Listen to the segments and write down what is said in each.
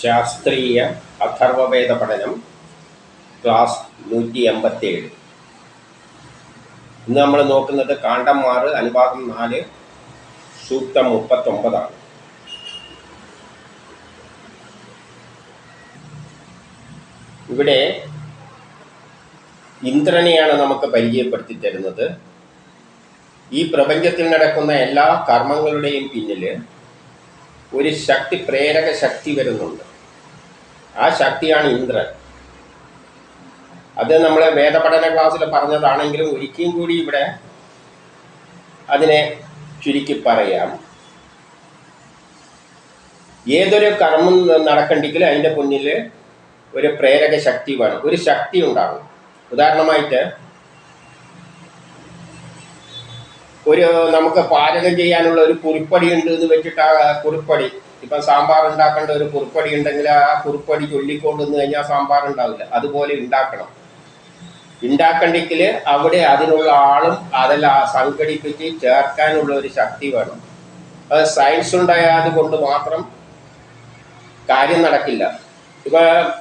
ശാസ്ത്രീയ അഥർവവേദ പഠനം ക്ലാസ് നൂറ്റി എൺപത്തിയേഴ് ഇന്ന് നമ്മൾ നോക്കുന്നത് കാണ്ഡം ആറ് അനുപാതം നാല് സൂക്തം മുപ്പത്തൊമ്പതാണ്. ഇവിടെ ഇന്ദ്രനെയാണ് നമുക്ക് പരിചയപ്പെടുത്തി തരുന്നത്. ഈ പ്രപഞ്ചത്തിൽ നടക്കുന്ന എല്ലാ കർമ്മങ്ങളുടെയും പിന്നിൽ ഒരു ശക്തി പ്രേരക ശക്തി വരുന്നുണ്ട്. ആ ശക്തിയാണ് ഇന്ദ്രൻ. അത് നമ്മളെ വേദപഠന ക്ലാസ്സിൽ പറഞ്ഞതാണെങ്കിലും ഒരിക്കലും കൂടി ഇവിടെ അതിനെ ചുരുക്കി പറയാം. ഏതൊരു കർമ്മം നടക്കണ്ടെങ്കിൽ അതിന്റെ മുന്നിൽ ഒരു പ്രേരക ശക്തി വേണം. ഒരു ശക്തി ഉണ്ടാകും. ഉദാഹരണമായിട്ട് ഒരു നമുക്ക് പാചകം ചെയ്യാനുള്ള ഒരു കുറിപ്പടി ഉണ്ട് എന്ന് വെച്ചിട്ട് ആ കുറിപ്പടി ഇപ്പം സാമ്പാർ ഉണ്ടാക്കേണ്ട ഒരു കുറുപ്പടി ഉണ്ടെങ്കിൽ ആ കുറുപ്പടി ചൊല്ലിക്കൊണ്ടുവന്ന് കഴിഞ്ഞാൽ സാമ്പാർ ഉണ്ടാവില്ല. അതുപോലെ ഉണ്ടാക്കണം. ഉണ്ടാക്കണ്ടെങ്കിൽ അവിടെ അതിനുള്ള ആളും അതെല്ലാം സംഘടിപ്പിച്ച് ചേർക്കാനുള്ള ഒരു ശക്തി വേണം. അത് സയൻസ് ഉണ്ടായത് കൊണ്ട് മാത്രം കാര്യം നടക്കില്ല. ഇപ്പൊ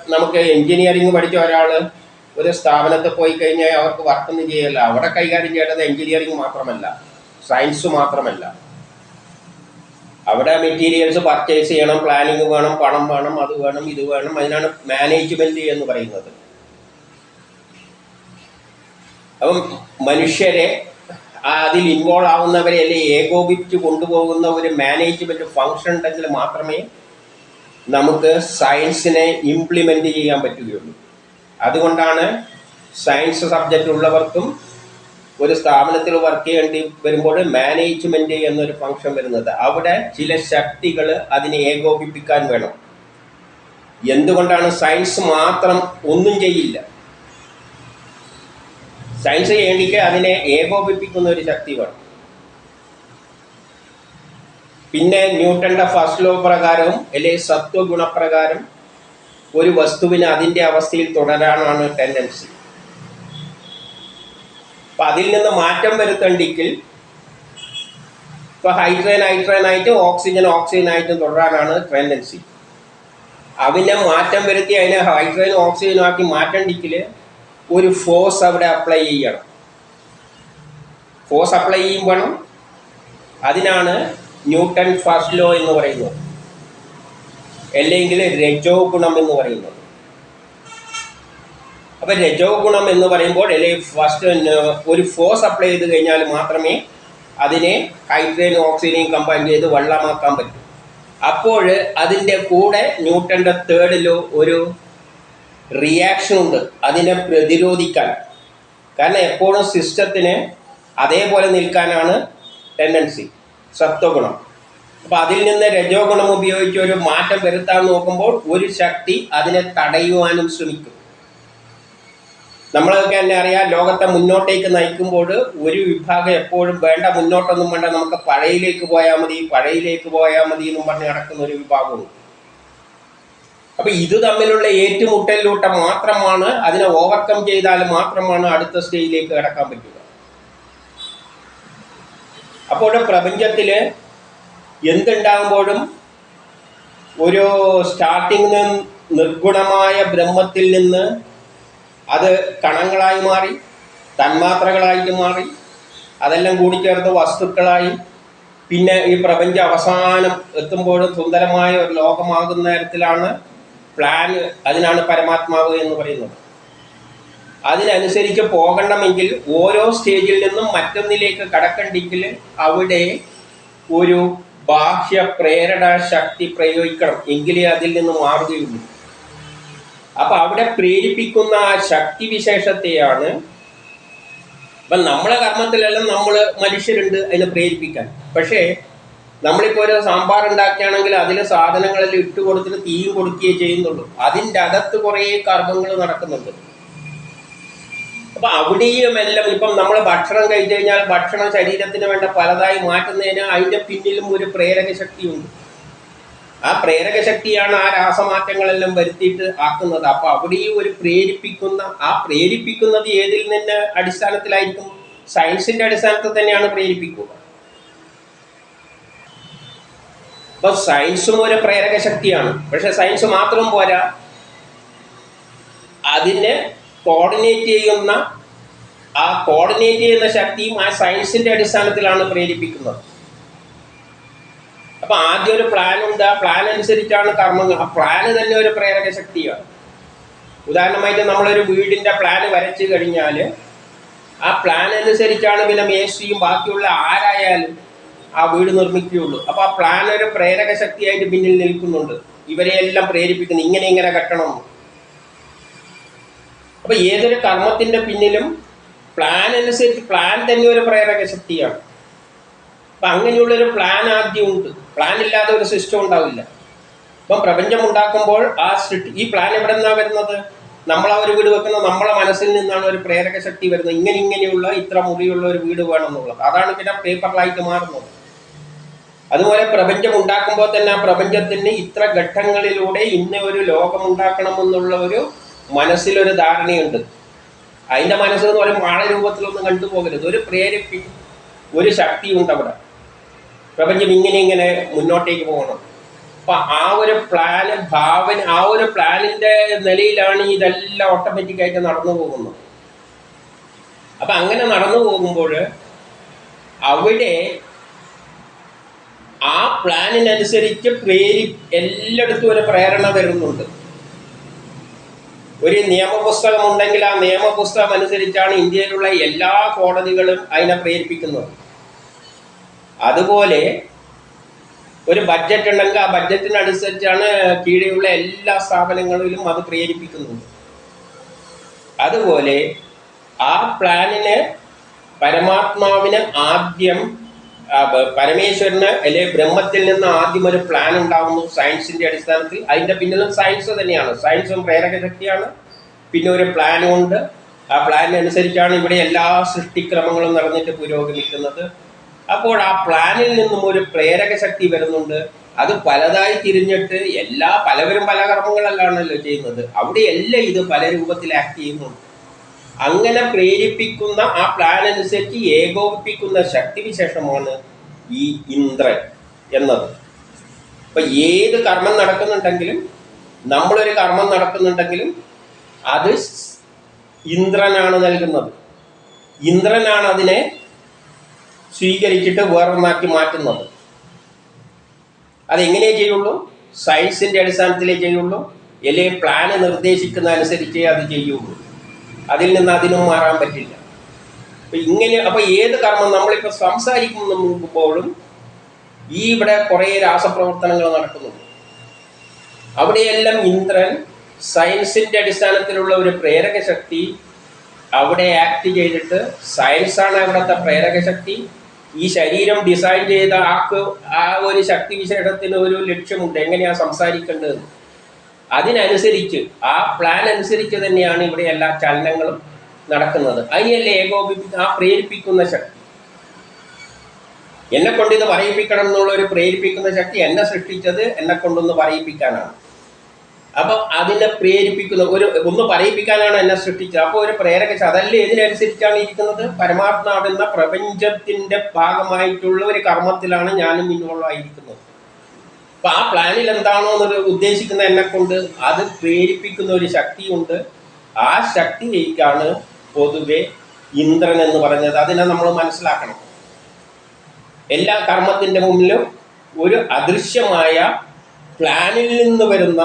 നമുക്ക് എഞ്ചിനീയറിംഗ് പഠിച്ച ഒരാൾ ഒരു സ്ഥാപനത്തിൽ പോയി കഴിഞ്ഞാൽ അവർക്ക് വർക്കൊന്നും ചെയ്യല്ല. അവിടെ കൈകാര്യം ചെയ്യേണ്ടത് എഞ്ചിനീയറിംഗ് മാത്രമല്ല. സയൻസ് മാത്രമല്ല. അവിടെ മെറ്റീരിയൽസ് പർച്ചേസ് ചെയ്യണം പ്ലാനിങ് വേണം പണം വേണം അത് വേണം ഇത് വേണം. അതിനാണ് മാനേജ്മെന്റ് എന്ന് പറയുന്നത്. അപ്പം മനുഷ്യരെ അതിൽ ഇൻവോൾവ് ആവുന്നവരെ അല്ലെ ഏകോപിപ്പിച്ച് കൊണ്ടുപോകുന്ന ഒരു മാനേജ്മെന്റ് ഫങ്ഷൻ ഉണ്ടെങ്കിൽ മാത്രമേ നമുക്ക് സയൻസിനെ ഇംപ്ലിമെന്റ് ചെയ്യാൻ പറ്റുകയുള്ളൂ. അതുകൊണ്ടാണ് സയൻസ് സബ്ജക്റ്റ് ഉള്ളവർക്കും ഒരു സ്ഥാപനത്തിൽ വർക്ക് ചെയ്യേണ്ടി വരുമ്പോൾ മാനേജ്മെന്റ് എന്നൊരു ഫംഗ്ഷൻ വരുന്നത്. അവിടെ ചില ശക്തികൾ അതിനെ ഏകോപിപ്പിക്കാൻ വേണം. എന്തുകൊണ്ടാണ് സയൻസ് മാത്രം ഒന്നും ചെയ്യില്ല? സയൻസ് ചെയ്യേണ്ടിക്ക് അതിനെ ഏകോപിപ്പിക്കുന്ന ഒരു ശക്തി വേണം. പിന്നെ ന്യൂട്ടന്റെ ഫസ്റ്റ് ലോ പ്രകാരവും അല്ലെങ്കിൽ സത്വഗുണപ്രകാരം ഒരു വസ്തുവിന് അതിന്റെ അവസ്ഥയിൽ തുടരാനാണ് ടെൻഡൻസി അപ്പൊ അതിൽ നിന്ന് മാറ്റം വരുത്തണ്ടെങ്കിൽ ഇപ്പൊ ഹൈഡ്രജൻ ആയിട്ടും ഓക്സിജൻ ആയിട്ടും തുടരാനാണ് ടെൻഡൻസി അതിനെ മാറ്റം വരുത്തി അതിനെ ഹൈഡ്രജൻ ഓക്സിജനും ആക്കി മാറ്റണ്ടെങ്കിൽ ഒരു ഫോഴ്സ് അവിടെ അപ്ലൈ ചെയ്യണം. ഫോഴ്സ് അപ്ലൈ ചെയ്യുമ്പോൾ അതിനാണ് ന്യൂട്ടൺ ഫസ്റ്റ് ലോ എന്ന് പറയുന്നത്. അല്ലെങ്കിൽ രജോ ഗുണം എന്ന് പറയുന്നത്. അപ്പൊ രജോ ഗുണം എന്ന് പറയുമ്പോൾ അല്ലെങ്കിൽ ഫസ്റ്റ് ഒരു ഫോഴ്സ് അപ്ലൈ ചെയ്ത് കഴിഞ്ഞാൽ മാത്രമേ അതിനെ ഹൈഡ്രജനും ഓക്സിജനെയും കമ്പൈൻ ചെയ്ത് വെള്ളമാക്കാൻ പറ്റൂ. അപ്പോൾ അതിന്റെ കൂടെ ന്യൂട്ടന്റെ തേർഡിലോ ഒരു റിയാക്ഷൻ ഉണ്ട്. അതിനെ പ്രതിരോധിക്കാൻ. കാരണം എപ്പോഴും സിസ്റ്റത്തിന് അതേപോലെ നിൽക്കാനാണ് ടെൻഡൻസി സത്വഗുണം. അപ്പോൾ അതിൽ നിന്ന് രജോ ഗുണം ഉപയോഗിച്ച് ഒരു മാറ്റം വരുത്താൻ നോക്കുമ്പോൾ ഒരു ശക്തി അതിനെ തടയുവാനും ശ്രമിക്കും. നമ്മളൊക്കെ തന്നെ അറിയാം ലോകത്തെ മുന്നോട്ടേക്ക് നയിക്കുമ്പോൾ ഒരു വിഭാഗം എപ്പോഴും വേണ്ട മുന്നോട്ടൊന്നും വേണ്ട നമുക്ക് പഴയിലേക്ക് പോയാൽ മതി പഴയിലേക്ക് പോയാൽ മതി എന്നും പറഞ്ഞ് നടക്കുന്ന ഒരു വിഭാഗമുണ്ട്. അപ്പൊ ഇത് തമ്മിലുള്ള ഏറ്റുമുട്ടലിലൂടെ മാത്രമാണ് അതിനെ ഓവർകം ചെയ്താൽ മാത്രമാണ് അടുത്ത സ്റ്റേജിലേക്ക് കടക്കാൻ പറ്റുക. അപ്പോൾ പ്രപഞ്ചത്തിൽ എന്തുണ്ടാകുമ്പോഴും ഒരു സ്റ്റാർട്ടിങ് നിർഗുണമായ ബ്രഹ്മത്തിൽ നിന്ന് അത് കണങ്ങളായി മാറി തന്മാത്രകളായിട്ട് മാറി അതെല്ലാം കൂടിച്ചേർത്ത് വസ്തുക്കളായി. പിന്നെ ഈ പ്രപഞ്ച അവസാനം എത്തുമ്പോൾ സുന്ദരമായ ഒരു ലോകമാകുന്ന തരത്തിലാണ് പ്ലാൻ അതിനാണ് പരമാത്മാവ് എന്ന് പറയുന്നത്. അതിനനുസരിച്ച് പോകണമെങ്കിൽ ഓരോ സ്റ്റേജിൽ നിന്നും മറ്റൊന്നിലേക്ക് കടക്കണ്ടെങ്കിൽ അവിടെ ഒരു ബാഹ്യ പ്രേരണ ശക്തി പ്രയോഗിക്കണം. എങ്കിലേ അതിൽ നിന്ന് മാറുകയുള്ളൂ. അപ്പൊ അവിടെ പ്രേരിപ്പിക്കുന്ന ആ ശക്തി വിശേഷത്തെയാണ് ഇപ്പം നമ്മളെ കർമ്മത്തിലെല്ലാം നമ്മൾ മനുഷ്യരുണ്ട് അതിനെ പ്രേരിപ്പിക്കാൻ. പക്ഷേ നമ്മളിപ്പോൾ ഒരു സാമ്പാർ ഉണ്ടാക്കുകയാണെങ്കിൽ അതിൽ സാധനങ്ങളെല്ലാം ഇട്ട് കൊടുത്തിട്ട് തീയും കൊടുക്കുകയേ ചെയ്യുന്നുള്ളൂ. അതിന്റെ അകത്ത് കുറേ കർമ്മങ്ങൾ നടക്കുന്നുണ്ട്. അപ്പൊ അവിടെയും എല്ലാം ഇപ്പം നമ്മൾ ഭക്ഷണം കഴിച്ചു കഴിഞ്ഞാൽ ഭക്ഷണം ശരീരത്തിന് വേണ്ട പലതായി മാറ്റുന്നതിന് അതിന്റെ പിന്നിലും ഒരു പ്രേരക ശക്തിയുണ്ട്. ആ പ്രേരക ശക്തിയാണ് ആ രാസമാറ്റങ്ങളെല്ലാം വരുത്തിയിട്ട് ആക്കുന്നത്. അപ്പൊ അവിടെയും ഒരു പ്രേരിപ്പിക്കുന്ന ആ പ്രേരിപ്പിക്കുന്നത് ഏതിൽ നിന്ന് അടിസ്ഥാനത്തിലായിരിക്കും? സയൻസിന്റെ അടിസ്ഥാനത്തിൽ തന്നെയാണ് പ്രേരിപ്പിക്കുക. അപ്പൊ സയൻസും ഒരു പ്രേരക ശക്തിയാണ്. പക്ഷെ സയൻസ് മാത്രം പോരാ. അതിനെ കോർഡിനേറ്റ് ചെയ്യുന്ന ആ കോർഡിനേറ്റ് ചെയ്യുന്ന ശക്തിയും ആ സയൻസിന്റെ അടിസ്ഥാനത്തിലാണ് പ്രേരിപ്പിക്കുന്നത്. അപ്പൊ ആദ്യം ഒരു പ്ലാൻ ഉണ്ട്. ആ പ്ലാൻ അനുസരിച്ചാണ് കർമ്മങ്ങൾ. ആ പ്ലാൻ തന്നെ ഒരു പ്രേരക ശക്തിയാണ്. ഉദാഹരണമായിട്ട് നമ്മളൊരു വീടിന്റെ പ്ലാൻ വരച്ചു കഴിഞ്ഞാൽ ആ പ്ലാൻ അനുസരിച്ചാണ് പിന്നെ മേശയും ബാക്കിയുള്ള ആരായാലും ആ വീട് നിർമ്മിക്കുകയുള്ളൂ. അപ്പൊ ആ പ്ലാൻ ഒരു പ്രേരക ശക്തിയായിട്ട് പിന്നിൽ നിൽക്കുന്നുണ്ട്. ഇവരെയെല്ലാം പ്രേരിപ്പിക്കുന്നു. ഇങ്ങനെ ഇങ്ങനെ കെട്ടണം. അപ്പൊ ഏതൊരു കർമ്മത്തിന്റെ പിന്നിലും പ്ലാൻ അനുസരിച്ച് പ്ലാൻ തന്നെ ഒരു പ്രേരക ശക്തിയാണ്. അപ്പൊ അങ്ങനെയുള്ളൊരു പ്ലാൻ ആദ്യം ഉണ്ട്. പ്ലാൻ ഇല്ലാതെ ഒരു സിസ്റ്റം ഉണ്ടാവില്ല. ഇപ്പം പ്രപഞ്ചം ഉണ്ടാക്കുമ്പോൾ ആ സൃഷ്ടി ഈ പ്ലാൻ എവിടെ നിന്നാണ് വരുന്നത്? നമ്മൾ ആ ഒരു വീട് വെക്കുന്ന നമ്മളെ മനസ്സിൽ നിന്നാണ് ഒരു പ്രേരക ശക്തി വരുന്നത്. ഇങ്ങനെ ഇങ്ങനെയുള്ള ഇത്ര മുറിയുള്ള ഒരു വീട് വേണം എന്നുള്ളത് അതാണ് പിന്നെ പേപ്പറിലായിട്ട് മാറുന്നത്. അതുപോലെ പ്രപഞ്ചം ഉണ്ടാക്കുമ്പോൾ തന്നെ ആ പ്രപഞ്ചത്തിന് ഇത്ര ഘട്ടങ്ങളിലൂടെ ഇന്ന ഒരു ലോകം ഉണ്ടാക്കണം എന്നുള്ള ഒരു മനസ്സിലൊരു ധാരണയുണ്ട്. അതിന്റെ മനസ്സെന്ന് പറയുമ്പോൾ ആളെ രൂപത്തിലൊന്നും കണ്ടുപോകരുത്. ഒരു പ്രേരിപ്പി ഒരു ശക്തിയുണ്ട് അവിടെ. പ്രപഞ്ചം ഇങ്ങനെ ഇങ്ങനെ മുന്നോട്ടേക്ക് പോകണം. അപ്പൊ ആ ഒരു പ്ലാന് ഭാവന ആ ഒരു പ്ലാനിന്റെ നിലയിലാണ് ഇതെല്ലാം ഓട്ടോമാറ്റിക് ആയിട്ട് നടന്നു പോകുന്നത്. അപ്പൊ അങ്ങനെ നടന്നു പോകുമ്പോൾ അവിടെ ആ പ്ലാനിനനുസരിച്ച് പ്രേരി എല്ലായിടത്തും ഒരു പ്രേരണ വരുന്നുണ്ട്. ഒരു നിയമപുസ്തകം ഉണ്ടെങ്കിൽ ആ നിയമപുസ്തകം അനുസരിച്ചാണ് ഇന്ത്യയിലുള്ള എല്ലാ കോടതികളും അതിനെ പ്രേരിപ്പിക്കുന്നത്. അതുപോലെ ഒരു ബഡ്ജറ്റ് ഉണ്ടെങ്കിൽ ആ ബഡ്ജറ്റിനനുസരിച്ചാണ് കീഴെയുള്ള എല്ലാ സ്ഥാപനങ്ങളിലും അത് പ്രേരിപ്പിക്കുന്നത് അതുപോലെ ആ പ്ലാനിന് പരമാത്മാവിന് ആദ്യം പരമേശ്വരന് അല്ലെ ബ്രഹ്മത്തിൽ നിന്ന് ആദ്യം ഒരു പ്ലാൻ ഉണ്ടാവുന്നു സയൻസിന്റെ അടിസ്ഥാനത്തിൽ. അതിന്റെ പിന്നിലും സയൻസ് തന്നെയാണ്. സയൻസും പ്രേരക ശക്തിയാണ്. പിന്നെ ഒരു പ്ലാനും ഉണ്ട്. ആ പ്ലാനിനനുസരിച്ചാണ് ഇവിടെ എല്ലാ സൃഷ്ടിക്രമങ്ങളും നടന്നിട്ട് പുരോഗമിക്കുന്നത്. അപ്പോൾ ആ പ്ലാനിൽ നിന്നും ഒരു പ്രേരക ശക്തി വരുന്നുണ്ട്. അത് പലതായി തിരിഞ്ഞിട്ട് എല്ലാ പലവരും പല കർമ്മങ്ങളല്ലാണല്ലോ ചെയ്യുന്നത്. അവിടെയെല്ലാം ഇത് പല രൂപത്തിൽ ആക്ട് ചെയ്യുന്നുണ്ട്. അങ്ങനെ പ്രേരിപ്പിക്കുന്ന ആ പ്ലാൻ അനുസരിച്ച് ഏകോപിപ്പിക്കുന്ന ശക്തിവിശേഷമാണ് ഈ ഇന്ദ്രൻ എന്നത്. ഇപ്പൊ ഏത് കർമ്മം നടക്കുന്നുണ്ടെങ്കിലും നമ്മളൊരു കർമ്മം നടക്കുന്നുണ്ടെങ്കിലും അത് ഇന്ദ്രനാണ് നൽകുന്നത്. ഇന്ദ്രനാണ് അതിനെ സ്വീകരിച്ചിട്ട് വേറൊന്നാക്കി മാറ്റുന്നത് അതെങ്ങനെ ചെയ്യുള്ളൂ? സയൻസിന്റെ അടിസ്ഥാനത്തിലേ ചെയ്യുള്ളൂ. അല്ലെങ്കിൽ പ്ലാൻ നിർദ്ദേശിക്കുന്ന അനുസരിച്ചേ അത് ചെയ്യുള്ളൂ. അതിൽ നിന്ന് അതിനും മാറാൻ പറ്റില്ല. അപ്പൊ ഇങ്ങനെ അപ്പൊ ഏത് കർമ്മം നമ്മളിപ്പോ നോക്കുമ്പോഴും ഈ ഇവിടെ കുറെ രാസപ്രവർത്തനങ്ങൾ നടക്കുന്നുണ്ട്. അവിടെയെല്ലാം ഇന്ദ്രൻ സയൻസിന്റെ അടിസ്ഥാനത്തിലുള്ള ഒരു പ്രേരക ശക്തി അവിടെ ആക്ട് ചെയ്തിട്ട് സയൻസാണ് അവിടുത്തെ പ്രേരക ശക്തി ഈ ശരീരം ഡിസൈൻ ചെയ്ത ആക്ക് ആ ഒരു ശക്തി വിശേഷത്തിന് ഒരു ലക്ഷ്യമുണ്ട്. എങ്ങനെയാണ് സംസാരിക്കേണ്ടത് അതിനനുസരിച്ച് ആ പ്ലാൻ അനുസരിച്ച് തന്നെയാണ് ഇവിടെ എല്ലാ ചലനങ്ങളും നടക്കുന്നത്. അതിനല്ലേ ഏകോപിപ്പി ആ പ്രേരിപ്പിക്കുന്ന ശക്തി. എന്നെ കൊണ്ട് ഇത് പറയിപ്പിക്കണം എന്നുള്ള ഒരു പ്രേരിപ്പിക്കുന്ന ശക്തി എന്നെ സൃഷ്ടിച്ചത് എന്നെ കൊണ്ടൊന്ന് പറയിപ്പിക്കാനാണ്. അപ്പൊ അതിനെ പ്രേരിപ്പിക്കുന്ന ഒരു ഒന്ന് പറയിപ്പിക്കാനാണ് എന്നെ സൃഷ്ടിച്ചത്. അപ്പോൾ ഒരു പ്രേരക അതല്ല ഇതിനനുസരിച്ചാണ് ഇരിക്കുന്നത്? പരമാത്മാവെന്ന പ്രപഞ്ചത്തിന്റെ ഭാഗമായിട്ടുള്ള ഒരു കർമ്മത്തിലാണ് ഞാനും ഇൻവോൾവ് ആയിരിക്കുന്നത്. അപ്പൊ ആ പ്ലാനിൽ എന്താണോ എന്നൊരു ഉദ്ദേശിക്കുന്ന എന്നെ കൊണ്ട് അത് പ്രേരിപ്പിക്കുന്ന ഒരു ശക്തിയുണ്ട്. ആ ശക്തിയിലേക്കാണ് പൊതുവെ ഇന്ദ്രൻ എന്ന് പറഞ്ഞത് അതിനെ നമ്മൾ മനസ്സിലാക്കണം. എല്ലാ കർമ്മത്തിന്റെ മുന്നിലും ഒരു അദൃശ്യമായ പ്ലാനിൽ നിന്ന് വരുന്ന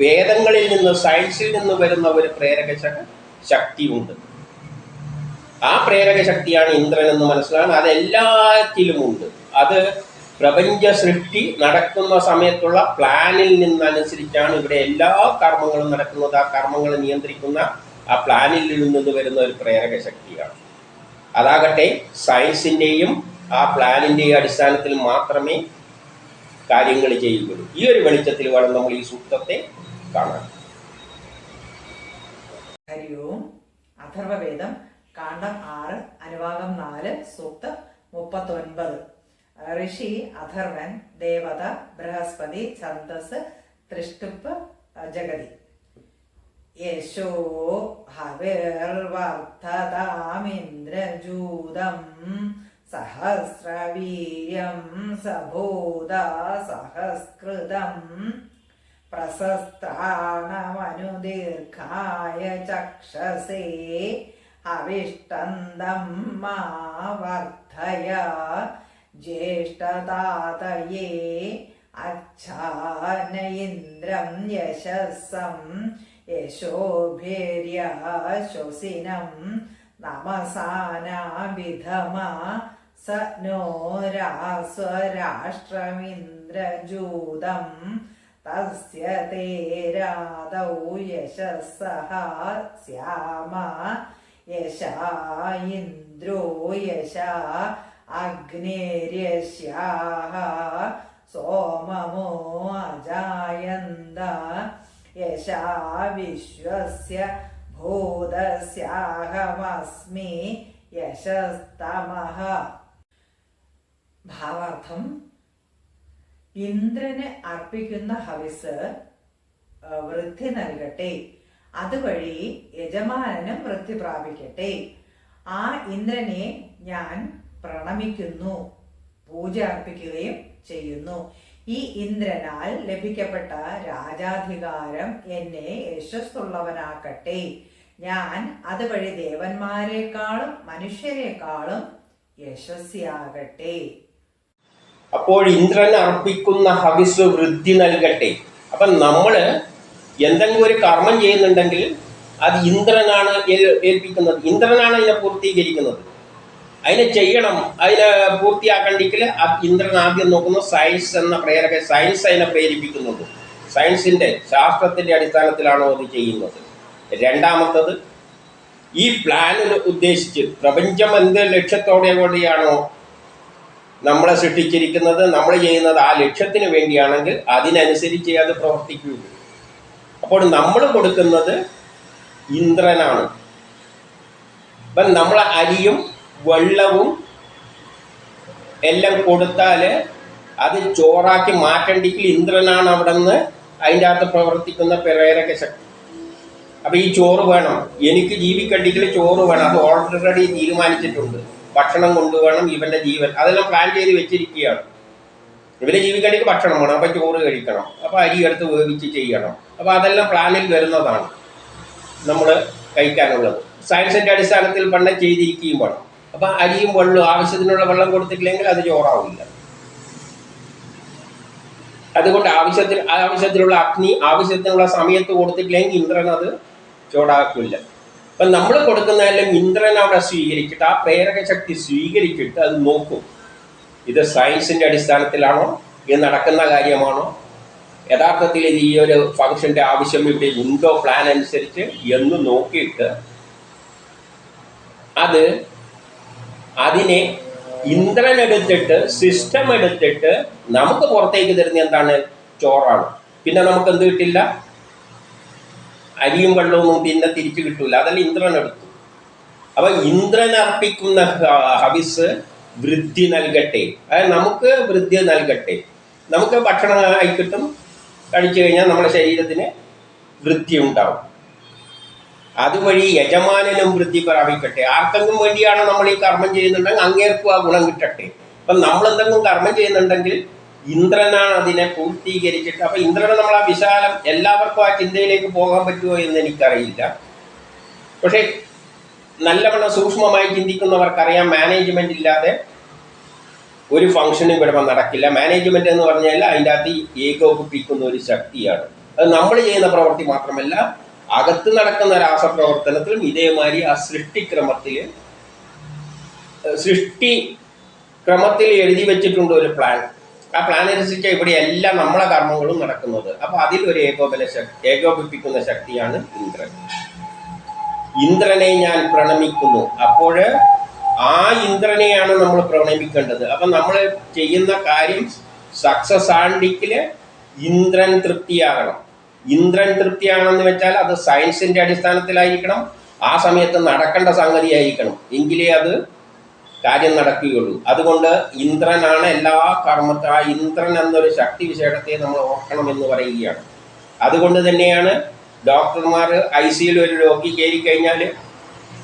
വേദങ്ങളിൽ നിന്ന് സയൻസിൽ നിന്ന് വരുന്ന ഒരു പ്രേരക ശക്തിയുണ്ട് ആ പ്രേരക ശക്തിയാണ് ഇന്ദ്രൻ എന്ന് മനസ്സിലാണ് അതെല്ലാത്തിലും ഉണ്ട്. അത് പ്രപഞ്ച സൃഷ്ടി നടക്കുന്ന സമയത്തുള്ള പ്ലാനിൽ നിന്നനുസരിച്ചാണ് ഇവിടെ എല്ലാ കർമ്മങ്ങളും നടക്കുന്നത്. ആ കർമ്മങ്ങൾ നിയന്ത്രിക്കുന്ന ആ പ്ലാനിൽ നിന്ന് വരുന്ന ഒരു പ്രേരക ശക്തിയാണ്. അതാകട്ടെ സയൻസിന്റെയും ആ പ്ലാനിന്റെയും അടിസ്ഥാനത്തിൽ മാത്രമേ കാര്യങ്ങൾ ചെയ്യുകയുള്ളൂ ഈ ഒരു വെളിച്ചത്തിൽ വേണം നമ്മൾ ഈ സൂക്തത്തെ കാണാൻ. ഹരി ഓം അഥർവവേദം കാണ്ഡം ആറ് അനുവാദം നാല് സൂക്തം മുപ്പത്തൊൻപത്. ഋഷി അഥർവൻ ദേവത ബൃഹസ്പതി ഛന്ദസ് തൃഷ്ടുപ്പ് ജഗതി. യശോ ഹവിർവർദ്ധതാമിന്ദ്രജൂതം സഹസ്രവീര്യം സഹോദ സഹസ്കൃതം. പ്രശസ്ത്രാണമനുദീർഘായ ചക്ഷസേ അവിഷ്ടന്തം മാവർദ്ധയ ജ്യേഷ്ഠതാതയേ ജ്യേഷ്ഠദാതയേ അച്ഛാന ഇന്ദ്രം യശസ്സം യശോഭിര്യശ്വസിനം നമസാനാവിധമ സ നോ ते തസ്യ തേ രാതൗ യശസ്സഹ സ്യാമ यशा ഇന്ദ്രോ सोममो അജായന്ത യശാ വിശ്വസ്യ ഭൂതസ്യാഹമസ്മി യശസ്തമഃ ഭാവാർത്ഥം ഇന്ദ്രന് അർപ്പിക്കുന്ന ഹവിസ് വൃദ്ധി നൽകട്ടെ. അതുവഴി യജമാനനും വൃത്തി പ്രാപിക്കട്ടെ. ആ ഇന്ദ്രനെ ഞാൻ പ്രണമിക്കുന്നു പൂജ അർപ്പിക്കുകയും ചെയ്യുന്നു. ഈ ഇന്ദ്രനാൽ ലഭിക്കപ്പെട്ട രാജാധികാരം എന്നെ യശസ്സുള്ളവനാക്കട്ടെ. ഞാൻ അതുവഴി ദേവന്മാരെക്കാളും മനുഷ്യരെക്കാളും യശസ്വിയാകട്ടെ. അപ്പോൾ ഇന്ദ്രൻ അർപ്പിക്കുന്ന ഹവിസ് വൃദ്ധി നൽകട്ടെ. അപ്പം നമ്മൾ എന്തെങ്കിലും ഒരു കർമ്മം ചെയ്യുന്നുണ്ടെങ്കിൽ അത് ഇന്ദ്രനാണ് ഏൽ- ഏൽപ്പിക്കുന്നത്. ഇന്ദ്രനാണ് അതിനെ പൂർത്തീകരിക്കുന്നത്. അതിനെ ചെയ്യണം. അതിനെ പൂർത്തിയാക്കണ്ടെങ്കിൽ ഇന്ദ്രൻ ആദ്യം നോക്കുന്നു സയൻസ് എന്ന പ്രേരക സയൻസ് അതിനെ പ്രേരിപ്പിക്കുന്നുണ്ട്. സയൻസിന്റെ ശാസ്ത്രത്തിന്റെ അടിസ്ഥാനത്തിലാണോ അത് ചെയ്യുന്നത്. രണ്ടാമത്തത് ഈ പ്ലാനിൽ ഉദ്ദേശിച്ച് പ്രപഞ്ചം എന്ത് ലക്ഷ്യത്തോടെ കൂടിയാണോ നമ്മളെ സൃഷ്ടിച്ചിരിക്കുന്നത് നമ്മൾ ചെയ്യുന്നത് ആ ലക്ഷ്യത്തിന് വേണ്ടിയാണെങ്കിൽ അതിനനുസരിച്ച് അത് പ്രവർത്തിക്കുകയുള്ളൂ അപ്പോൾ നമ്മൾ കൊടുക്കുന്നത് ഇന്ദ്രനാണ്. അപ്പം നമ്മൾ അരിയും വെള്ളവും എല്ലാം കൊടുത്താൽ അത് ചോറാക്കി മാറ്റണ്ടെങ്കിൽ ഇന്ദ്രനാണ് അവിടെ നിന്ന് അതിന്റെ അകത്ത് പ്രവർത്തിക്കുന്ന പ്രേരക ശക്തി. അപ്പം ഈ ചോറ് വേണം. എനിക്ക് ജീവിക്കണ്ടെങ്കിൽ ചോറ് വേണം. അത് ഓൾറെഡി തീരുമാനിച്ചിട്ടുണ്ട്. ഭക്ഷണം കൊണ്ടുവേണം ഇവന്റെ ജീവൻ. അതെല്ലാം പ്ലാൻ ചെയ്ത് വെച്ചിരിക്കുകയാണ്. ഇവരെ ജീവിക്കണമെങ്കിൽ ഭക്ഷണം വേണം അപ്പം ചോറ് കഴിക്കണം അപ്പം അരി എടുത്ത് വേവിച്ച് ചെയ്യണം. അപ്പം അതെല്ലാം പ്ലാനിൽ വരുന്നതാണ് നമ്മൾ കഴിക്കാനുള്ളത്. സയൻസിന്റെ അടിസ്ഥാനത്തിൽ പണ്ട് ചെയ്തിരിക്കുകയും വേണം. അപ്പം അരിയും വെള്ളവും ആവശ്യത്തിനുള്ള വെള്ളം കൊടുത്തിട്ടില്ലെങ്കിൽ അത് ചോറാവില്ല. അതുകൊണ്ട് ആവശ്യത്തിൽ ആവശ്യത്തിലുള്ള അഗ്നി ആവശ്യത്തിനുള്ള സമയത്ത് കൊടുത്തിട്ടില്ലെങ്കിൽ ഇന്ദ്രൻ അത് ചോടാക്കില്ല. അപ്പം നമ്മൾ കൊടുക്കുന്നതെല്ലാം ഇന്ദ്രൻ അവിടെ സ്വീകരിച്ചിട്ട് ആ പ്രേരക ശക്തി സ്വീകരിച്ചിട്ട് അത് നോക്കും. ഇത് സയൻസിന്റെ അടിസ്ഥാനത്തിലാണോ? ഇത് നടക്കുന്ന കാര്യമാണോ? യഥാർത്ഥത്തിൽ ഇത് ഈ ഒരു ഫംഗ്ഷന്റെ ആവശ്യം ഇവിടെ ഉണ്ടോ? പ്ലാൻ അനുസരിച്ച് എന്ന് നോക്കിയിട്ട് അത് അതിനെ ഇന്ദ്രൻ എടുത്തിട്ട് സിസ്റ്റം എടുത്തിട്ട് നമുക്ക് പുറത്തേക്ക് തരുന്ന എന്താണ്? ചോറാണ്. പിന്നെ നമുക്ക് എന്ത് കിട്ടില്ല? അരിയും വെള്ളവും പിന്നെ തിരിച്ചു കിട്ടൂല. അതല്ല ഇന്ദ്രൻ എടുത്തു. അപ്പൊ ഇന്ദ്രൻ അർപ്പിക്കുന്ന ഹവിസ് വൃദ്ധി നൽകട്ടെ. അതായത് നമുക്ക് വൃദ്ധി നൽകട്ടെ. നമുക്ക് ഭക്ഷണം ആയി കിട്ടും. കഴിച്ചു കഴിഞ്ഞാൽ നമ്മുടെ ശരീരത്തിന് വൃദ്ധി ഉണ്ടാവും. അതുവഴി യജമാനനും വൃദ്ധി പ്രാപിക്കട്ടെ. ആർക്കെങ്കിലും വേണ്ടിയാണ് നമ്മൾ ഈ കർമ്മം ചെയ്യുന്നുണ്ടെങ്കിൽ അങ്ങേർക്കും ആ ഗുണം കിട്ടട്ടെ. അപ്പം നമ്മൾ എന്തെങ്കിലും കർമ്മം ചെയ്യുന്നുണ്ടെങ്കിൽ ഇന്ദ്രനാണ് അതിനെ പൂർത്തീകരിച്ചിട്ട് അപ്പം ഇന്ദ്രനെ നമ്മൾ ആ വിശാലം എല്ലാവർക്കും ആ ചിന്തയിലേക്ക് പോകാൻ പറ്റുമോ എന്ന് എനിക്കറിയില്ല. പക്ഷേ നല്ലവണ്ണം സൂക്ഷ്മമായി ചിന്തിക്കുന്നവർക്കറിയാം മാനേജ്മെന്റ് ഇല്ലാതെ ഒരു ഫംഗ്ഷനും ഇവിടെ നടക്കില്ല. മാനേജ്മെന്റ് എന്ന് പറഞ്ഞാൽ അതിന്റെ അകത്ത് ഏകോപിപ്പിക്കുന്ന ഒരു ശക്തിയാണ്. അത് നമ്മൾ ചെയ്യുന്ന പ്രവൃത്തി മാത്രമല്ല അകത്ത് നടക്കുന്ന രാസപ്രവർത്തനത്തിലും ഇതേമാതിരി ആ സൃഷ്ടിക്രമത്തിൽ സൃഷ്ടി ക്രമത്തിൽ എഴുതി വെച്ചിട്ടുണ്ട് ഒരു പ്ലാൻ ആ പ്ലാൻ അനുസരിച്ച് ഇവിടെ എല്ലാ നമ്മളെ കർമ്മങ്ങളും നടക്കുന്നത്. അപ്പൊ അതിൽ ഒരു ഏകോപന ശക്തി ഏകോപിപ്പിക്കുന്ന ശക്തിയാണ് ഇന്ദ്രൻ. ഇന്ദ്രനെ ഞാൻ പ്രണമിക്കുന്നു. അപ്പോൾ ആ ഇന്ദ്രനെയാണ് നമ്മൾ പ്രണമിക്കേണ്ടത്. അപ്പം നമ്മൾ ചെയ്യുന്ന കാര്യം സക്സസ് ആണ്ടിക്കിൽ ഇന്ദ്രൻ തൃപ്തിയാകണം. ഇന്ദ്രൻ തൃപ്തിയാണെന്ന് വെച്ചാൽ അത് സയൻസിന്റെ അടിസ്ഥാനത്തിലായിരിക്കണം. ആ സമയത്ത് നടക്കേണ്ട സംഗതിയായിരിക്കണം. എങ്കിലേ അത് കാര്യം നടക്കുകയുള്ളൂ. അതുകൊണ്ട് ഇന്ദ്രനാണ് എല്ലാ കർമ്മത്തെ ആ ഇന്ദ്രൻ എന്നൊരു ശക്തി വിശേഷത്തെ നമ്മൾ ഓർക്കണം എന്ന് പറയുകയാണ്. അതുകൊണ്ട് തന്നെയാണ് ഡോക്ടർമാർ ഐ സിയിൽ ഒരു രോഗി കയറി കഴിഞ്ഞാൽ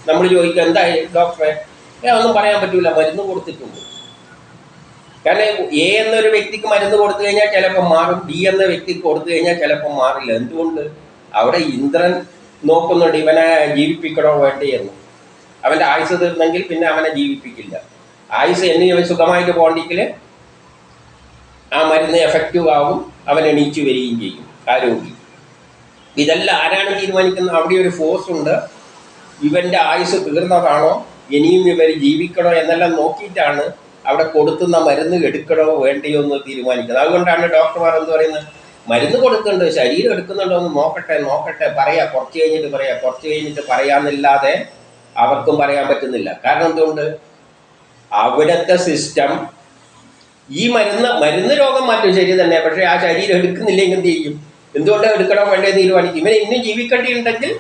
നമ്മൾ ചോദിക്കുക എന്തായി ഡോക്ടറെ? ഏ, ഒന്നും പറയാൻ പറ്റൂല മരുന്ന് കൊടുത്തിട്ടുണ്ട്. കാരണം എ എന്നൊരു വ്യക്തിക്ക് മരുന്ന് കൊടുത്തു കഴിഞ്ഞാൽ ചിലപ്പോൾ മാറും ബി എന്ന വ്യക്തിക്ക് കൊടുത്തു കഴിഞ്ഞാൽ ചിലപ്പോൾ മാറില്ല. എന്തുകൊണ്ട്? അവിടെ ഇന്ദ്രൻ നോക്കുന്നുണ്ട് ഇവനെ ജീവിപ്പിക്കണോ വേണ്ടേ എന്ന്. അവന്റെ ആയുസ് തീർന്നെങ്കിൽ പിന്നെ അവനെ ജീവിപ്പിക്കില്ല. ആയുസ് എന്ന് അവൻ സുഖമായിട്ട് പോകണ്ടെങ്കിൽ ആ മരുന്ന് എഫക്റ്റീവ് ആവും അവൻ എണീച്ചു വരികയും ചെയ്യും ആരോഗ്യം. ഇതെല്ലാം ആരാണ് തീരുമാനിക്കുന്നത്? അവിടെ ഒരു ഫോഴ്സ് ഉണ്ട്. ഇവന്റെ ആയുസ് തീർന്നതാണോ? ഇനിയും ഇവർ ജീവിക്കണോ എന്നെല്ലാം നോക്കിയിട്ടാണ് അവിടെ കൊടുത്തുന്ന മരുന്ന് എടുക്കണോ വേണ്ടയോ എന്ന് തീരുമാനിക്കുന്നത്. അതുകൊണ്ടാണ് ഡോക്ടർമാർ എന്ത് പറയുന്നത്? മരുന്ന് കൊടുക്കുന്നുണ്ട് ശരീരം എടുക്കുന്നുണ്ടോ എന്ന് നോക്കട്ടെ നോക്കട്ടെ പറയാ. കുറച്ച് കഴിഞ്ഞിട്ട് പറയാ കുറച്ച് കഴിഞ്ഞിട്ട് പറയാന്നില്ലാതെ അവർക്കും പറയാൻ പറ്റുന്നില്ല. കാരണം എന്തുകൊണ്ട്? അവിടുത്തെ സിസ്റ്റം ഈ മരുന്ന് മരുന്ന് രോഗം മാറ്റും ശരി തന്നെ. പക്ഷേ ആ ശരീരം എടുക്കുന്നില്ലെങ്കിൽ എന്ത് ചെയ്യും? എന്തുകൊണ്ട് എടുക്കണോ? വേണ്ടേ തീരുമാനിക്കും. ഇവനെ ഇന്നും ജീവിക്കേണ്ടിയുണ്ടെങ്കിൽ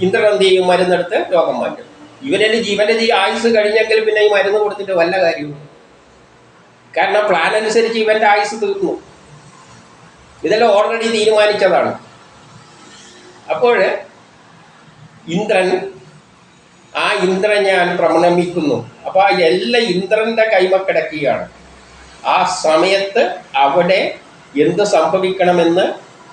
ഇന്ദ്രൻ എന്ത് ചെയ്യും? മരുന്നെടുത്ത് രോഗം മാറ്റും. ഇവനെ ജീവന്റെ ജീ ആയുസ് കഴിഞ്ഞെങ്കിൽ പിന്നെ ഈ മരുന്ന് കൊടുത്തിട്ട് വല്ല കാര്യവും. കാരണം പ്ലാൻ അനുസരിച്ച് ഇവന്റെ ആയുസ് തീർന്നു. ഇതെല്ലാം ഓൾറെഡി തീരുമാനിച്ചതാണ്. അപ്പോൾ ഇന്ദ്രൻ ആ ഇന്ദ്രൻ ഞാൻ പ്രണമിക്കുന്നു അപ്പൊ ആ എല്ലാ ഇന്ദ്രന്റെ കൈമക്കിടക്കുകയാണ് ആ സമയത്ത് അവിടെ എന്ത് സംഭവിക്കണമെന്ന്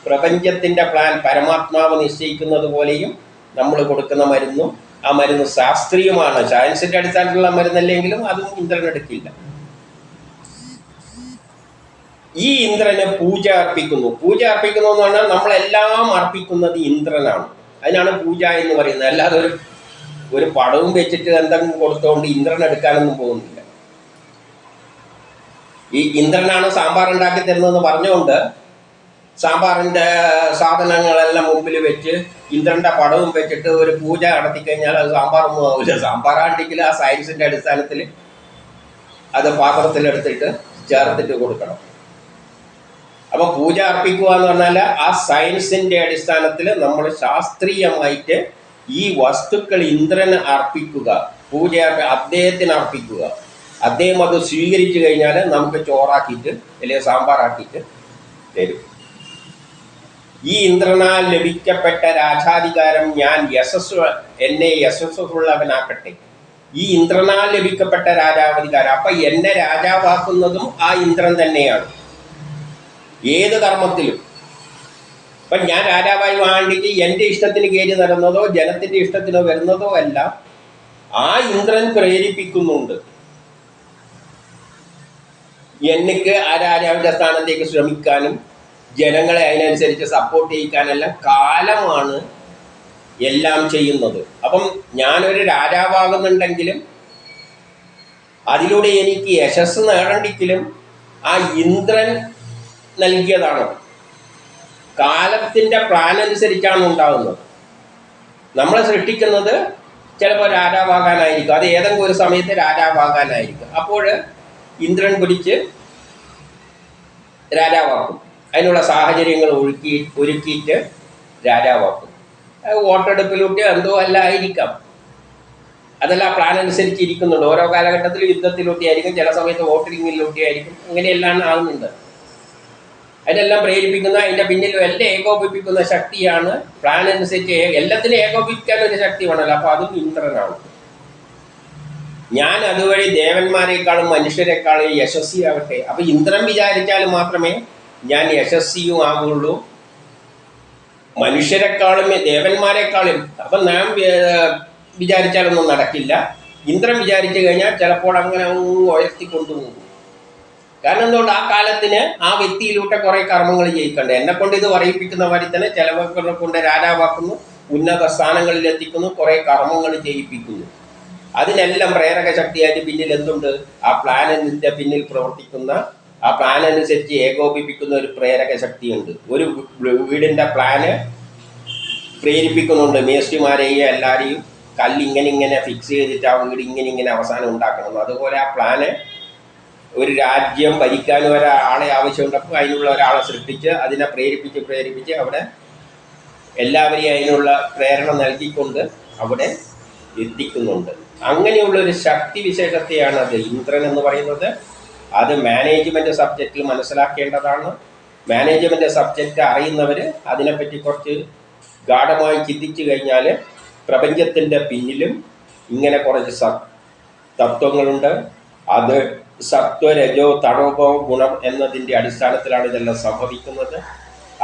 പ്രപഞ്ചത്തിന്റെ പ്ലാൻ പരമാത്മാവ് നിശ്ചയിക്കുന്നത് പോലെയും നമ്മൾ കൊടുക്കുന്ന മരുന്നും ആ മരുന്ന് ശാസ്ത്രീയമാണ്. സയൻസിന്റെ അടിസ്ഥാനത്തിലുള്ള മരുന്നല്ലെങ്കിലും അതും ഇന്ദ്രൻ എടുക്കില്ല. ഈ ഇന്ദ്രനെ പൂജ അർപ്പിക്കുന്നു. പൂജ അർപ്പിക്കുന്നു എന്ന് പറഞ്ഞാൽ നമ്മളെല്ലാം അർപ്പിക്കുന്നത് ഇന്ദ്രനാണ്. അതിനാണ് പൂജ എന്ന് പറയുന്നത്. അല്ലാതെ ഒരു ഒരു പടവും വെച്ചിട്ട് എന്തെങ്കിലും കൊടുത്തോണ്ട് ഇന്ദ്രൻ എടുക്കാനൊന്നും പോകുന്നില്ല. ഈ ഇന്ദ്രനാണ് സാമ്പാർ ഉണ്ടാക്കി തരുന്നതെന്ന് പറഞ്ഞുകൊണ്ട് സാമ്പാറിന്റെ സാധനങ്ങളെല്ലാം മുമ്പിൽ വെച്ച് ഇന്ദ്രന്റെ പടവും വെച്ചിട്ട് ഒരു പൂജ നടത്തി കഴിഞ്ഞാൽ അത് സാമ്പാറൊന്നും ആവില്ല. സാമ്പാറാണ്ടെങ്കിൽ ആ സയൻസിന്റെ അടിസ്ഥാനത്തിൽ അത് പാത്രത്തിലെടുത്തിട്ട് ചേർത്തിട്ട് കൊടുക്കണം. അപ്പൊ പൂജ അർപ്പിക്കുക എന്ന് പറഞ്ഞാൽ ആ സയൻസിന്റെ അടിസ്ഥാനത്തിൽ നമ്മൾ ശാസ്ത്രീയമായിട്ട് ഈ വസ്തുക്കൾ ഇന്ദ്രന് അർപ്പിക്കുക പൂജ അദ്ദേഹത്തിന് അർപ്പിക്കുക. അദ്ദേഹം അത് സ്വീകരിച്ചു കഴിഞ്ഞാൽ നമുക്ക് ചോറാക്കിയിട്ട് അല്ലെങ്കിൽ സാമ്പാറാക്കിയിട്ട് തരും. ഈ ഇന്ദ്രനാൽ ലഭിക്കപ്പെട്ട രാജാധികാരം ഞാൻ യശസ് എന്നെ യശസ്സുള്ളവനാക്കട്ടെ. ഈ ഇന്ദ്രനാൽ ലഭിക്കപ്പെട്ട രാജാവധികാരം അപ്പൊ എന്നെ രാജാവാക്കുന്നതും ആ ഇന്ദ്രൻ തന്നെയാണ്. ഏത് കർമ്മത്തിലും ഇപ്പൊ ഞാൻ രാജാവായി വാണ്ടിട്ട് എന്റെ ഇഷ്ടത്തിന് കയറി നടന്നതോ ജനത്തിന്റെ ഇഷ്ടത്തിനോ വരുന്നതോ അല്ല ആ ഇന്ദ്രൻ പ്രേരിപ്പിക്കുന്നുണ്ട്. എനിക്ക് ആ രാജാവിന്റെ സ്ഥാനത്തേക്ക് ശ്രമിക്കാനും ജനങ്ങളെ അതിനനുസരിച്ച് സപ്പോർട്ട് ചെയ്യിക്കാനെല്ലാം കാലമാണ് എല്ലാം ചെയ്യുന്നത്. അപ്പം ഞാനൊരു രാജാവാകുന്നുണ്ടെങ്കിലും അതിലൂടെ എനിക്ക് യശസ് നേടണ്ടെങ്കിലും ആ ഇന്ദ്രൻ നൽകിയതാണ്. കാലത്തിന്റെ പ്ലാൻ അനുസരിച്ചാണ് ഉണ്ടാകുന്നത് നമ്മളെ സൃഷ്ടിക്കുന്നത് ചിലപ്പോൾ രാജാവാകാനായിരിക്കും. അത് ഏതെങ്കിലും ഒരു സമയത്ത് രാജാവാകാനായിരിക്കും. അപ്പോൾ ഇന്ദ്രൻ പിടിച്ച് രാജാവാക്കും. അതിനുള്ള സാഹചര്യങ്ങൾ ഒഴുക്കി ഒരുക്കിയിട്ട് രാജാവാക്കും. വോട്ടെടുപ്പിലൂടെ എന്തോ അല്ല ആയിരിക്കാം. അതല്ല പ്ലാൻ അനുസരിച്ച് ഇരിക്കുന്നുണ്ട് ഓരോ കാലഘട്ടത്തിലും യുദ്ധത്തിലൂടെ ആയിരിക്കും ചില സമയത്ത് വോട്ടിങ്ങിലൂടെ ആയിരിക്കും അങ്ങനെയെല്ലാം ആകുന്നുണ്ട് അതിനെല്ലാം പ്രേരിപ്പിക്കുന്ന അതിന്റെ പിന്നിലും എല്ലാം ഏകോപിപ്പിക്കുന്ന ശക്തിയാണ് പ്ലാൻ അനുസരിച്ച് എല്ലാത്തിനും ഏകോപിപ്പിക്കാൻ ഒരു ശക്തി വേണമല്ലോ അപ്പൊ അതും ഇന്ദ്രനാണ്. ഞാൻ അതുവഴി ദേവന്മാരെക്കാളും മനുഷ്യരെക്കാളും യശസ്വിയാവട്ടെ. അപ്പൊ ഇന്ദ്രൻ വിചാരിച്ചാൽ മാത്രമേ ഞാൻ യശസ്വിയും ആവുള്ളൂ. മനുഷ്യരെക്കാളും ദേവന്മാരെക്കാളും. അപ്പൊ ഞാൻ വിചാരിച്ചാലൊന്നും നടക്കില്ല. ഇന്ദ്രൻ വിചാരിച്ചു കഴിഞ്ഞാൽ ചിലപ്പോൾ അങ്ങനെ അങ്ങ് ഉയർത്തി കൊണ്ടുപോകും കാരണം എന്തുകൊണ്ട് ആ കാലത്തിന് ആ വ്യക്തിയിലൂടെ കുറെ കർമ്മങ്ങൾ ചെയ്യിക്കണ്ടേ? എന്നെ കൊണ്ട് ഇത് പറയിപ്പിക്കുന്ന വഴി തന്നെ ചിലവുകളെ കൊണ്ട് രാജാവാക്കുന്നു ഉന്നത സ്ഥാനങ്ങളിൽ എത്തിക്കുന്നു കുറെ കർമ്മങ്ങൾ ചെയ്യിപ്പിക്കുന്നു. അതിനെല്ലാം പ്രേരക ശക്തിയായിട്ട് പിന്നിൽ എന്തുണ്ട്? ആ പ്ലാനിന്റെ പിന്നിൽ പ്രവർത്തിക്കുന്ന ആ പ്ലാൻ അനുസരിച്ച് ഏകോപിപ്പിക്കുന്ന ഒരു പ്രേരക ശക്തിയുണ്ട്. ഒരു വീടിന്റെ പ്ലാന് പ്രേരിപ്പിക്കുന്നുണ്ട്. മേസ്റ്റിമാരെയും എല്ലാവരെയും കല്ല് ഇങ്ങനെ ഇങ്ങനെ ഫിക്സ് ചെയ്തിട്ട് ആ വീട് ഇങ്ങനെ ഇങ്ങനെ അവസാനം ഉണ്ടാക്കണം. അതുപോലെ ആ പ്ലാന് ഒരു രാജ്യം ഭരിക്കാൻ ഒരാളെ ആവശ്യമുണ്ടപ്പോൾ അതിനുള്ള ഒരാളെ സൃഷ്ടിച്ച് അതിനെ പ്രേരിപ്പിച്ച് പ്രേരിപ്പിച്ച് അവിടെ എല്ലാവരെയും അതിനുള്ള പ്രേരണ നൽകിക്കൊണ്ട് അവിടെ എത്തിക്കുന്നുണ്ട്. അങ്ങനെയുള്ള ഒരു ശക്തി വിശേഷത്തെയാണ് അത് ഇന്ദ്രൻ എന്ന് പറയുന്നത്. അത് മാനേജ്മെന്റ് സബ്ജക്റ്റിൽ മനസ്സിലാക്കേണ്ടതാണ്. മാനേജ്മെന്റ് സബ്ജക്റ്റ് അറിയുന്നവർ അതിനെപ്പറ്റി കുറച്ച് ഗാഠമായി ചിന്തിച്ചു കഴിഞ്ഞാൽ പ്രപഞ്ചത്തിന്റെ പിന്നിലും ഇങ്ങനെ കുറച്ച് തത്വങ്ങളുണ്ട്. അത് സത്വരജോ തടോപോ ഗുണം എന്നതിന്റെ അടിസ്ഥാനത്തിലാണ് ഇതെല്ലാം സംഭവിക്കുന്നത്.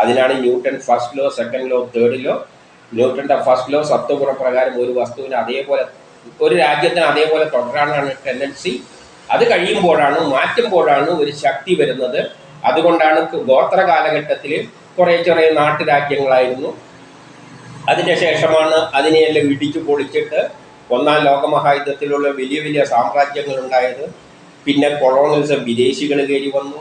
അതിനാണ് Newton first law second law third law. ന്യൂട്ടന്റെ ഫസ്റ്റ് ലോ സത്വഗുണ പ്രകാരം ഒരു വസ്തുവിന് അതേപോലെ ഒരു രാജ്യത്തിന് അതേപോലെ തുടരാനാണ് ടെൻഡൻസി. അത് കഴിയുമ്പോഴാണ് മാറ്റുമ്പോഴാണ് ഒരു ശക്തി വരുന്നത്. അതുകൊണ്ടാണ് ഗോത്ര കാലഘട്ടത്തിൽ കുറേ ചെറിയ നാട്ടുരാജ്യങ്ങളായിരുന്നു. അതിന്റെ ശേഷമാണ് അതിനെയെല്ലാം ഇടിച്ചു പൊളിച്ചിട്ട് ഒന്നാം ലോകമഹായുദ്ധത്തിലുള്ള വലിയ വലിയ സാമ്രാജ്യങ്ങൾ ഉണ്ടായത് പിന്നെ കൊളോണിയലിസം വിദേശികൾ കയറി വന്നു.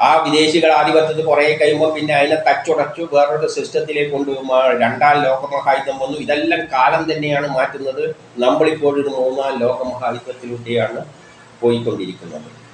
ആ വിദേശികൾ ആധിപത്യത്തിൽ കുറേ കഴിയുമ്പോൾ പിന്നെ അതിനെ തച്ചുടച്ചു വേറൊരു സിസ്റ്റത്തിലേക്ക് കൊണ്ടുപോകുമ്പോൾ രണ്ടാം ലോകമഹായുദ്ധം വന്നു. ഇതെല്ലാം കാലം തന്നെയാണ് മാറ്റുന്നത്. നമ്മളിപ്പോഴൊരു മൂന്നാം ലോകമഹായുദ്ധത്തിലൂടെയാണ് പോയിക്കൊണ്ടിരിക്കുന്നത്.